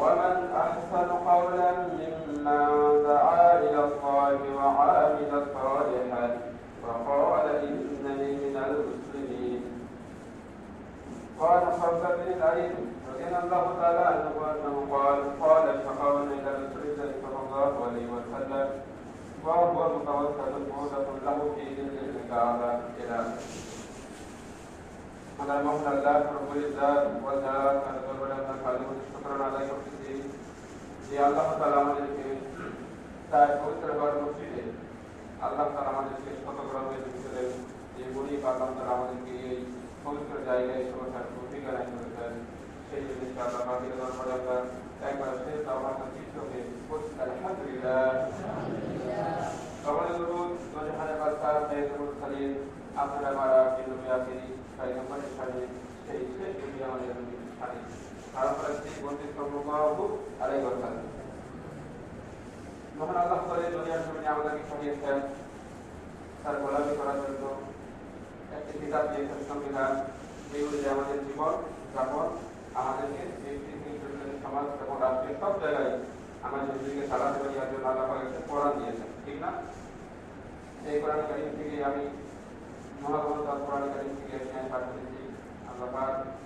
ومن أحسن قولا ممن دعا إلى الله وعامل صالحا وقال إنني من المسلمين. قال حفص بن العين رضي الله تعالى عنه أنه قال قال شقاونا إلى رسول الله صلى الله عليه وسلم وهو متوسل موسى له في ذل الكعبة إلى على مولى الله رب العزة وجل কালিমত শুকরান যে আল্লাহ তালা আমাদেরকে তার পবিত্র হওয়ার মসজিদে আল্লাহ তালা আমাদেরকে শতকরণের ভিতরে যে গরিব আল্লাহ আমাদেরকে জায়গায় সেই জিনিসটা আল্লাহ বাকি করে আমরা একবার শেষ আমার চিত্রকে আলহামদুলিল্লাহ। আমাদের হাজার বাস্তার মেয়েদের খালিদ আপনারা সেই নম্বরের আমাদের সাথে জমিনে আমাদেরকে পাঠিয়েছেন তার এই সব জায়গায় আমাদের জন্য আল্লাহ একটা কোরআন দিয়েছেন। ঠিক না? সেই কোরআন কারিম থেকে আমি মহাগ্রন্থ কোরআন থেকে আমি আল্লাহ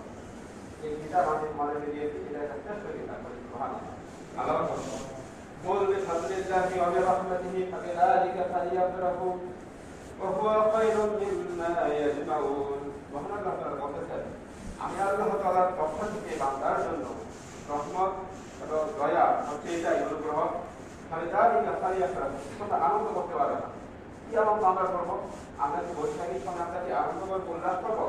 এই কিতাব আমি তোমাদেরকে দিয়েছি এটা একটা শ্রেষ্ঠ কিতাব ভালো আল্লাহ قل بفضل الله وبرحمته فبذلك فليفرحوا وهو خير مما يجمعون মহান আল্লাহ তাআলা বলতেছেন আমি আল্লাহ তাআলার পক্ষ থেকে বান্দার জন্য রহমত এবং দয়া হচ্ছে এটাই অনুগ্রহ তাহলে তার এই কাছারি একটা তোমরা আনন্দ করতে পারে না কি আনন্দ আমরা করবো আমরা কি বৈশাখীর সময় আমরা কি আনন্দ করে উল্লাস করবো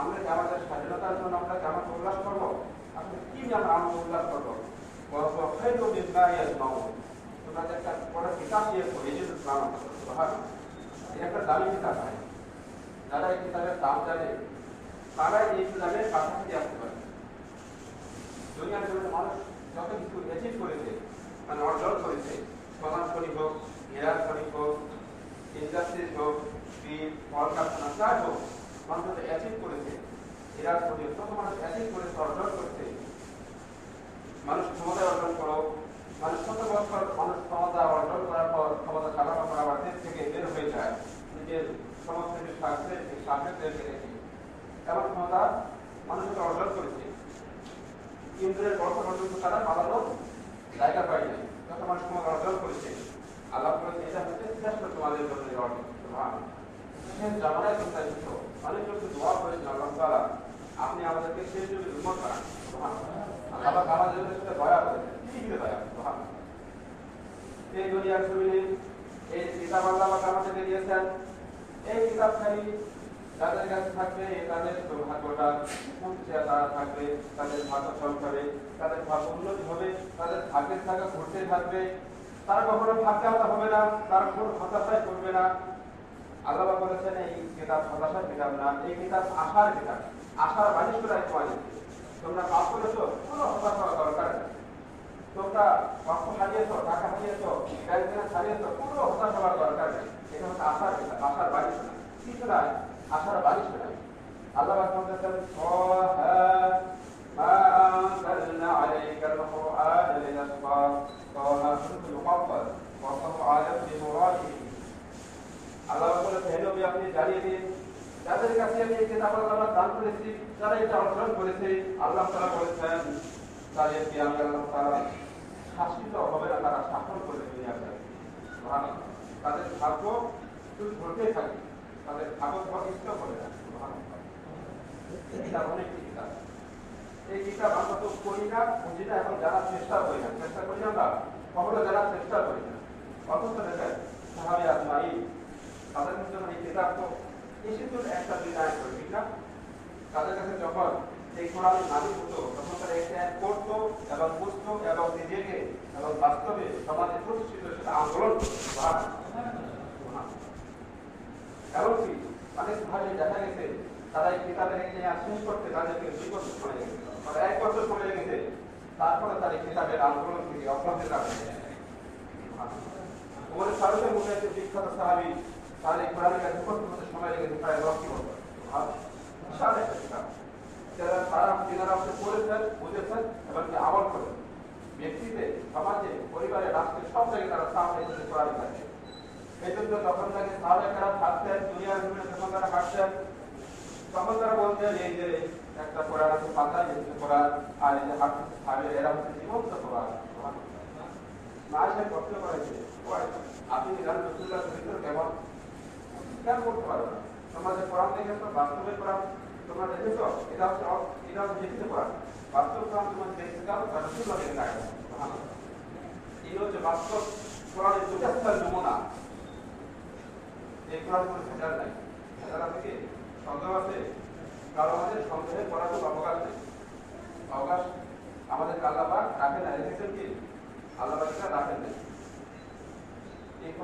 আমরা কি আমাদের স্বাধীনতার জন্য আমরা কি আমার উল্লাস করব? আসলে কি আমরা আনন্দ উল্লাস করব তোমরা একটা পড়া কিতাব দিয়েছ এই যে একটা দামি কিতাব হয় যারা এই কিতাবের দাম জানে তারা এই কিতাবের কাছাকাছি আসতে পারে। দুনিয়ার জন্য মানুষ যত কিছু অ্যাচিভ করেছে মানে অর্জন করেছে সমাজ শরীফ হোক হেরার শরীফ হোক ইন্ডাস্ট্রিজ হোক স্টিল কলকারখানা যাই হোক মানুষ অ্যাচিভ করেছে শরীফ যত মানুষ অ্যাচিভ করেছে অর্জন করেছে। মানুষ ক্ষমতা অর্জন করো, মানুষ শত বছর মানুষ ক্ষমতা অর্জন করার পর, ক্ষমতা চালানো করা আবার দেশ থেকে বের হয়ে যায়। নিজের সমস্ত স্বার্থে স্বার্থের দেশকে রেখে এমন ক্ষমতা মানুষকে অর্জন করেছে। ইন্দ্রের গর্ত পর্যন্ত তারা পালানোর জায়গা পাই নাই। যত মানুষ ক্ষমতা অর্জন করেছে, আল্লাহ করেছে এটা হচ্ছে শ্রেষ্ঠ তোমাদের জন্য অর্জন। জামানায় চিন্তা যাদের কাছে থাকবে তারা থাকবে তাদের ভাগ্য চমকাবে তাদের ভাগ্য উন্নতি হবে তাদের ভাগ্যের থাকা ঘুরতে থাকবে তারা কখনো ভাগ্যাহত হবে না তারা কোনো হতাশায় করবে না। আল্লাহ পাক বলেছেন এই কিতাব হতাশার কিতাব না এই কিতাব আশার কিতাব আশার বাণী করে তোমাদের তোমরা পাপ করেছো কোনো হতাশা হওয়ার দরকার নেই তোমরা অর্থ হারিয়েছ টাকা হারিয়েছ ব্যাংক ব্যালেন্স হারিয়েছ কোনো হতাশা হওয়ার দরকার নেই এটা হচ্ছে আশার কিতাব আশার বাণী শোনা কি শোনায় আশার বাণী শোনায় আল্লাহ পাক বলেছেন সহা ما أنزلنا عليك القرآن لتشقى طه سورة المفصل والله أعلم بمراده আল্লাহ হে নবী, আপনি যাদের কাছে আমি এই দান করেছি, যারা আল্লাহ হবে তাদের ভাগ্য শুধু ঘটতে থাকে, তাদের ভাগ্য প্রতিষ্ঠিত করে না অনেক কিতাব। এই কিতাব আমরা তো করি না, বুঝি জানার চেষ্টা করি না। চেষ্টা করি আমরা? কখনো জানার চেষ্টা করি না। অথচ দেখেন, সাহাবি আজমাই তাদের জন্য এই কিতাব তো এসেছিল একটা দুই করে, ঠিক না? তাদের কাছে যখন এই কোরআন নাজিল হতো, তখন তারা একটা এক করতো এবং বুঝতো এবং নিজেকে এবং বাস্তবে সমাজে প্রতিষ্ঠিত সেটা আন্দোলন এমনকি অনেক ভাবে দেখা গেছে, তারা এই কিতাবের একটি শেষ করতে তাদেরকে দুই বছর সময় লেগেছে মানে এক বছর সময় লেগেছে তারপরে তার এই কিতাবের আন্দোলন থেকে অব্যাহত রাখছে ওমর ফারুকের একটি বিখ্যাত সাহাবী এই কোরআনের কাছে হতে সময় লেগেছে প্রায় দশটি বছর বিশাল যারা তারা তিনারা হচ্ছে পড়েছেন, বুঝেছেন এবং আমল করেন ব্যক্তিতে, সমাজে, পরিবারে, রাষ্ট্রে, সব জায়গায় তারা সামনে এসেছে কোরআন কাছে এই জন্য যখন তাকে সাহাবেকরা থাকতেন দুনিয়ার জন্য যখন তারা হাঁটতেন তখন তারা বলতেন, এই যে একটা কোরআন আছে, পাতায় যেতে কোরআন, আর এই যে হাঁটতে সাহাবে এরা হচ্ছে জীবন্ত কোরআন। মা সে প্রশ্ন করেছে আপনি জানেন রসুল্লাহ কেমন? কেন করতে পারো সমাজে কোরআন দেখেছ বাস্তবে কোরআন। তোমরা দেখেছ? এটা হচ্ছে এটা হচ্ছে লিখিত বাস্তব কোরআন তোমরা দেখতে চাও রাখো এই হচ্ছে বাস্তব নমুনা। এই কোনো ভেজাল নাই। ভেজাল আছে কি? সন্দেহ আছে? আমাদের সন্দেহে করার কোনো অবকাশ নেই। অবকাশ আমাদের আল্লাহবাক রাখেন রেখেছেন কি? আল্লাহবাকটা রাখেন না এই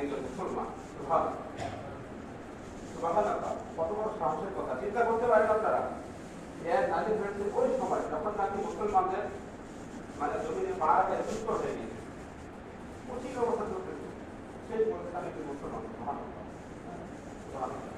একজন কত বড় সাহসের কথা চিন্তা করতে পারেন আপনারা এর ওই সময় যখন নাকি মুসলমানদের মানে জমিনে গেছে সুস্থ সেই বলতে আমি কি মুসলমান সুবহানাল্লাহ। সুবহানাল্লাহ।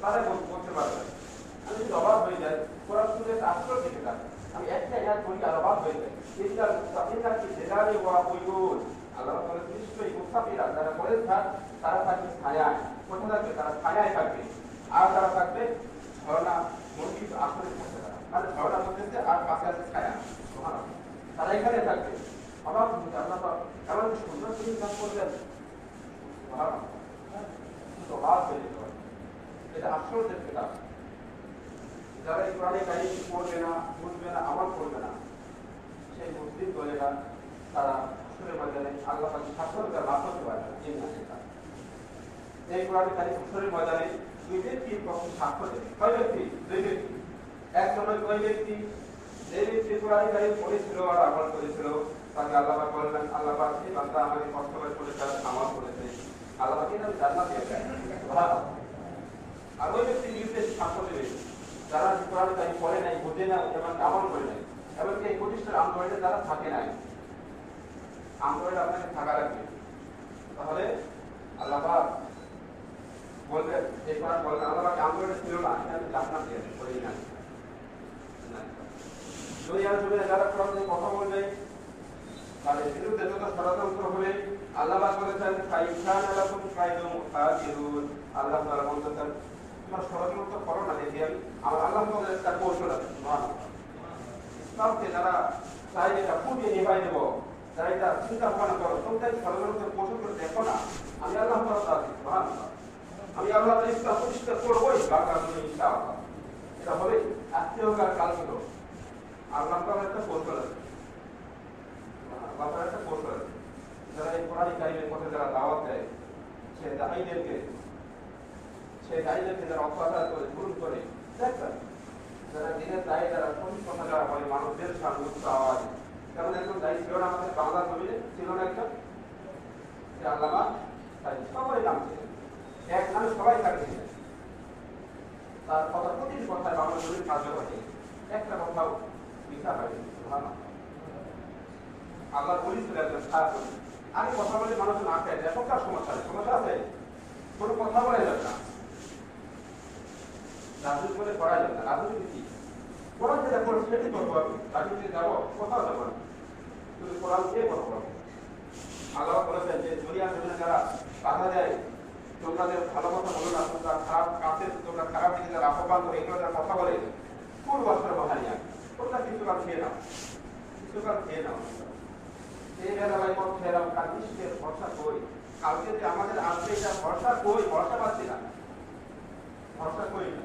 তারা বলতে পারবেন আমি যদি অবাক হয়ে যাই কোরআন শুনে একটা আশ্চর্য সেটা আমি একটা ইয়াদ করি আর অবাক হয়ে যাই। ইসলাম মুস্তাফিরা কি জেলারে ওয়া উইগুল আল্লাহ বলে নিশ্চয়ই মুস্তাফিরা যারা বলে থাক তারা থাকবে ছায়ায়, কোথায় থাকবে? তারা ছায়ায় থাকবে। আর তারা থাকবে, ঝর্ণা মুরগির আসলে থাকবে তারা মানে ঝর্ণা মধ্যে আর পাশে আছে ছায়া। তারা এখানে থাকবে। অবাক হয়ে আল্লাহ এমন সুন্দর তিনি কাজ করবেন অবাক হয়ে যেতে। এটা আশ্চর্যের কিতাব যারা এই কোরআনে কাহিনী পড়বে না, বুঝবে না আমল করবে না, সেই মুসলিম দলেরা তারা আসরের ময়দানে আল্লাহ পাকের শাসন লাভ করতে পারে না এই না সেটা। এই কোরআনে কাহিনী আসরের ময়দানে দুই ব্যক্তির পক্ষে সাক্ষ্য দেবে কয় ব্যক্তি? দুই ব্যক্তি। একজন ওই ব্যক্তি? যে ব্যক্তি কোরআনে কাহিনী পড়েছিল আর আমল করেছিল, তাকে আল্লাহ পাক বলবেন আল্লাহ এই বান্দা আমাকে কষ্ট করে আর আমল করেছে। আল্লাহ এটা জান্নাত দিয়ে দেয়? আর ওই ব্যক্তি নির্দেশ সাক্ষ্য দেবে যারা কোরআন তাই পড়ে নাই, বুঝে না এবং আমল করে নাই, এমনকি এই প্রতিষ্ঠান আন্দোলনে যারা থাকে নাই। আন্দোলনে আপনাকে থাকা লাগবে। তাহলে আল্লাহ বলবেন, এই কোরআন বলবেন আল্লাহ আন্দোলনে ছিল না আমি জান্নাত দিয়ে করি না। দুনিয়ার জমিনে যারা কোরআন কথা বলবে, তাদের বিরুদ্ধে যত ষড়যন্ত্র হবে আল্লাহ বলেছেন ফাইখান লাকুম কাইদুম কাদিরুন আল্লাহ তাআলা বলতেছেন তোমরা ষড়যন্ত্র করো না, দেখি আমি? আমার আল্লাহ একটা কৌশল আছে যারা চাই এটা ফুটিয়ে নিভাই দেবো, যারা এটা চিন্তা ভাবনা করো তোমরা ষড়যন্ত্রের কৌশল করে দেখো না, আমি আল্লাহ আমি আল্লাহ ইসলাম প্রতিষ্ঠা করবোই জন্য ইনশাআল্লাহ। এটা হবে আজকেও কাল কাল ছিল আল্লাহ একটা কৌশল আছে। একটা কৌশল আছে। যারা এই কোরআন কারিমের পথে যারা দাওয়াত দেয়, সে দায়ীদেরকে সে দায়ীদেরকে যারা অত্যাচার করে জুলুম করে। দেখবেন, যারা দিনের দায়ী সঠিক কথা যারা বলে মানুষদের সামনে আওয়াজ। যেমন একজন দায়ী ছিল না আমাদের বাংলা জমিনে ছিল না একজন? সে আল্লামা তাই সবাই নাম ছিলেন এক নামে সবাই তাকে তার কথা প্রতিটি কথায় বাংলা জমির কার্য ঘটে একটা কথাও মিথ্যা হয়নি ভালো আল্লাহ। বলেছিল একজন খারাপ আগে কথা বলে মানুষ না খায় সমস্যা সমস্যা আছে? কোনো কথা বলা যাবে না। রাজনীতি করে করা যাবে না। রাজনীতি কি কোরআন যেটা করে সেটি করব আমি। রাজনীতি যাব, কোথাও যাব না। শুধু কোরআন দিয়ে কথা বলব আল্লাহ বলেছেন যে, দুনিয়া জমিনে যারা বাধা দেয় তোমাদের ভালো কথা বলো না, তোমরা খারাপ কাছে তোমরা খারাপ দিকে যারা আহ্বান করে, এগুলো যারা কথা বলে কোন বছর বাহারিয়া তোমরা কিছুকাল খেয়ে নাও। কিছুকাল খেয়ে নাও। এই বেলায় পথ ফেরাও কাল নিশ্চয় ভরসা কই? কালকে যে আমাদের আসবে, এটা ভরসা কই? ভরসা পাচ্ছি না। ভরসা করি না?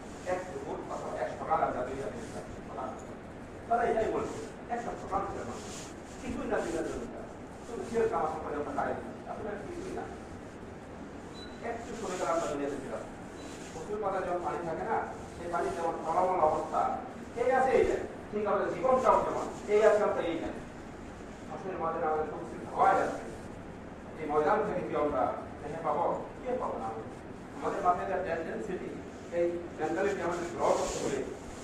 তারা এটাই বলবে একটা সকাল ছিল না কিছুই না দুনিয়ার জমিটা শুধু ছেড়ে কামাতে করে আমরা দিচ্ছি আপনার কিছুই না। একটু গেলে আমরা দুনিয়াতে ফেরাম প্রচুর পাতা যখন পানি থাকে না, সেই পানি যেমন ফলাফল অবস্থা, এই আছে এই ঠিক আমাদের জীবনটাও যেমন এই আছে আমরা এই নাই। হাসরের ময়দানে আমাদের উপস্থিত হওয়া যাচ্ছে এই ময়দান থেকে কি আমরা দেখে পাবো? কে পাবো না। আমাদের মাথায় যা টেন্ডেন্সিটি এই মেন্টালিটি আমাদের গ্রহ করতে হলে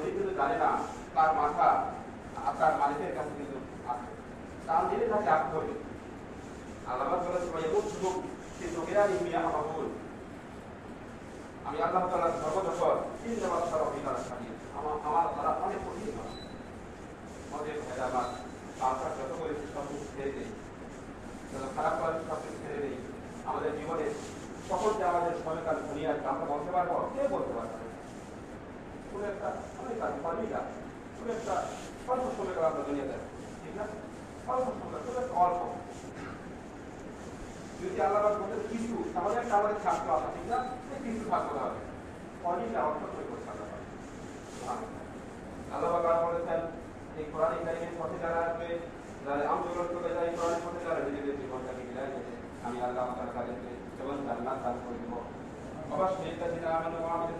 ধরি কিন্তু জানে না তার মাথা তার মালিকের কাছে কিন্তু তার দিলে তাকে হবে আল্লাহ বলেছে ভাই এমন সুযোগ কিন্তু বিরানি মিয়া মাহবুল আমি আল্লাহ তাআলা সর্বদা তিন নামাজ ছাড়া অধিকার থাকি আমার আমার তারা অনেক কঠিন আমাদের হায়দ্রাবাদ আমরা যত করেছি সব কিছু ছেড়ে যারা খারাপ করার সব কিছু ছেড়ে দিই। আমাদের জীবনে কখন যে আমাদের ঘনিয়ে আসবে আমরা বলতে পারব, কে বলতে পারবে কোনো একটা অনেক কাজ পারবি না কোনো একটা স্বল্প সময়কাল আমরা দুনিয়াতে ঠিক না স্বল্প সময় খুব একটা অল্প যদি আল্লাহ বলতে কিছু তাহলে একটা আমাদের থাকতে হবে ঠিক না কিছু থাকতে হবে অনেক অর্থ করে করতে হবে আল্লাহ বাবা বলেছেন এই কোরআন কারিমের পথে যারা আসবে যারা আন্দোলন করে যায় কোরআনের পথে যারা নিজেদের জীবনটাকে বিদায় দেবে আমি আল্লাহ তাআলা তাদেরকে যেমন জান্নাত দান করে দেব অবশ্যই এটা যেটা আমাদের আমাদের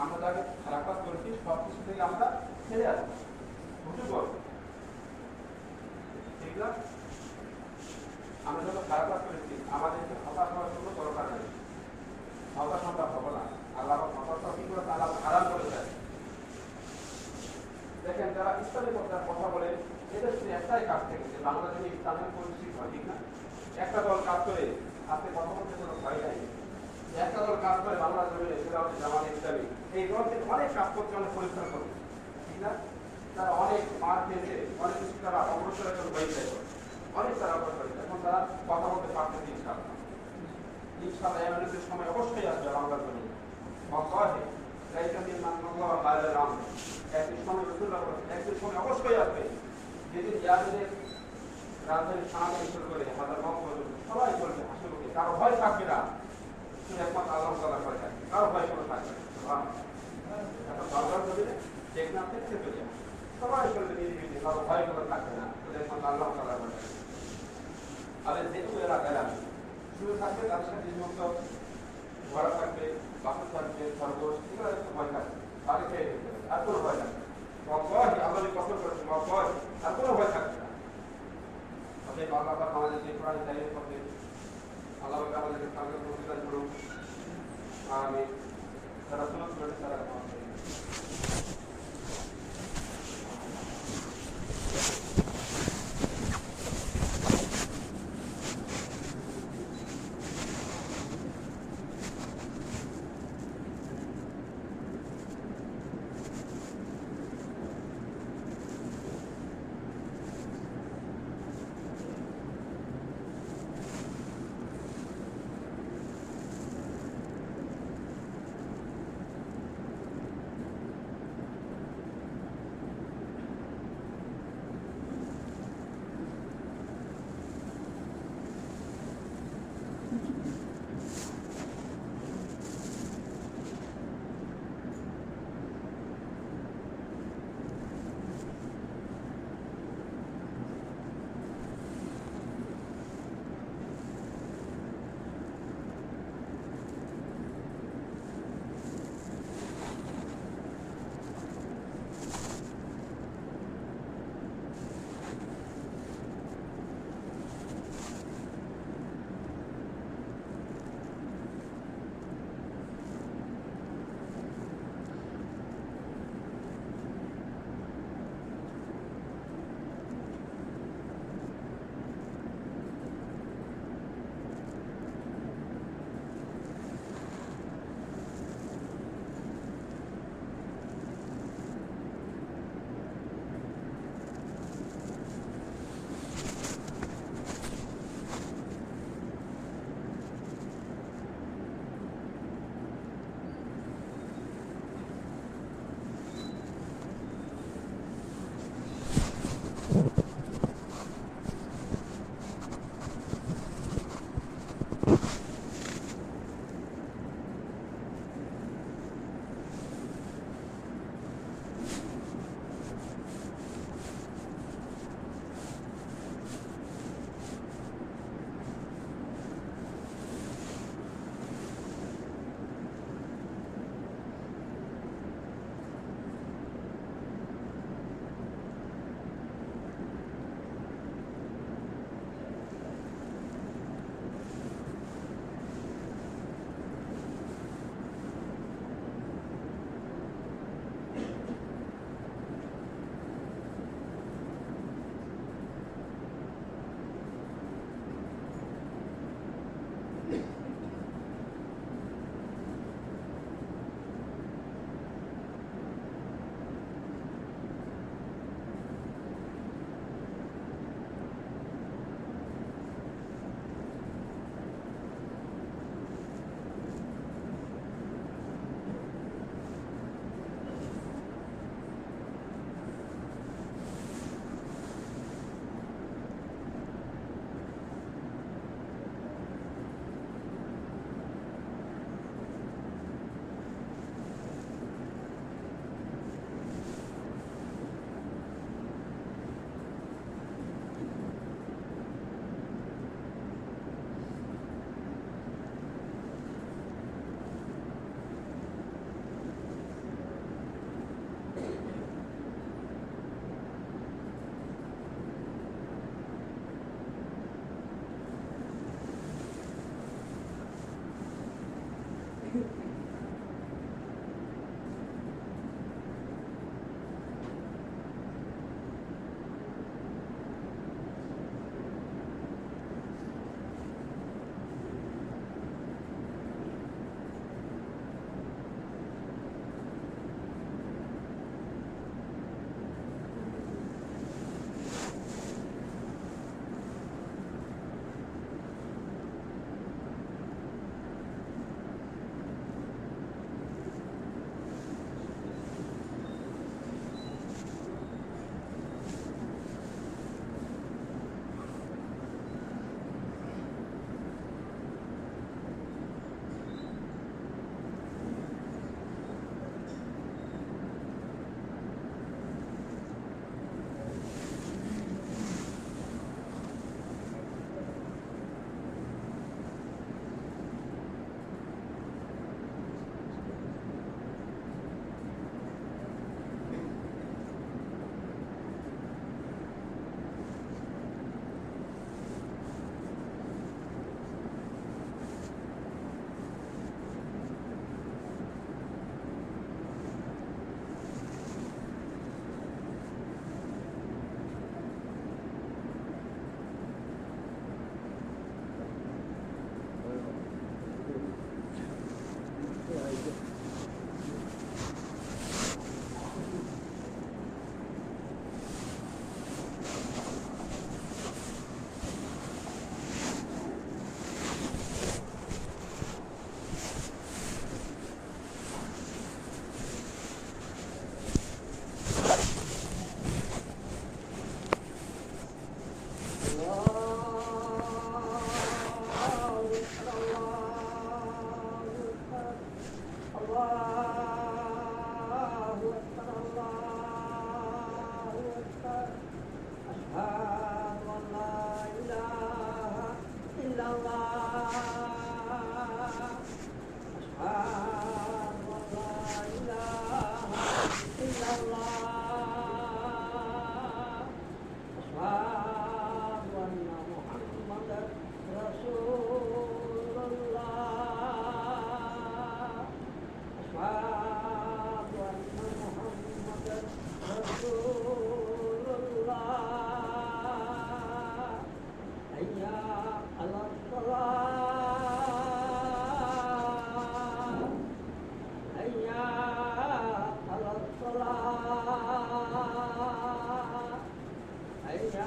আমরা যাকে খারাপ কাজ করেছি সব কিছু থেকে আমরা ছেড়ে আসব রুজু করব ঠিক না আমরা যত খারাপ কাজ করেছি আমাদেরকে হতাশ হওয়ার কোনো দরকার নেই হতাশ আমরা হব না আল্লাহ হতাশ কি করে আল্লাহ হারাম করে দেয় দেখেন যারা ইসলামের কথা কথা বলে এদের শুধু একটাই কাজ থেকে যে বাংলাদেশে ইসলামের কোন সৃষ্টি হয় ঠিক না একটা দল কাজ করে আজকে কথা বলতে কোনো ভয় নাই একটা দল কাজ করে বাংলা জমিনে সেটা হচ্ছে জামাত ইসলামী এই দল থেকে অনেক কাজ করতে অনেক পরিশ্রম করে ঠিক না তারা অনেক মার খেয়েছে অনেক কিছু তারা অগ্রসরের জন্য হয়েছে অনেক তারা অগ্রসর হয়েছে। এখন তারা কথা বলতে পারতেছে ইনশাআল্লাহ ইনশাআল্লাহ এমএলএর সময় অবশ্যই আসবে বাংলার জন্য অকহে লাইকা মিন মান্নাল্লাহু আলা রাম একই সময় রাসূলুল্লাহ বলেছেন একই সময় অবশ্যই আসবে যেদিন ইয়াদের রাজধানী সামনে শুরু করে, হাজার সবাই মুখে, কারও ভয় থাকবে না। একমাত্র আল্লাহ তাআলা ভয় থাকবে কারও ভয় কোনো থাকবে। এখন জমিনে টেকনাফ থেকে চেপে সবাই বলবে নিরিবিলি কারও ভয় কোনো থাকবে না। একমাত্র আল্লাহ তাআলা ভয় থাকবে আর যেহেতু এলাকায় আমি শুরু থাকবে তার সাথে সমস্ত ঘোড়া থাকবে বাসন থাকবে, খরগোশ, এগুলো ভয় থাকবে। তাকে খেয়ে আর কোনো ভয় থাকবে মকয় আল্লাহ কসম করেছে মকয় আর কোনো ভয় থাকবে না। অতএব আল্লাহ পাক আমাদেরকে কোরআন তাইয়ের পথে আল্লাহ আমাদেরকে সামনে প্রতিদান করুন।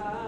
자.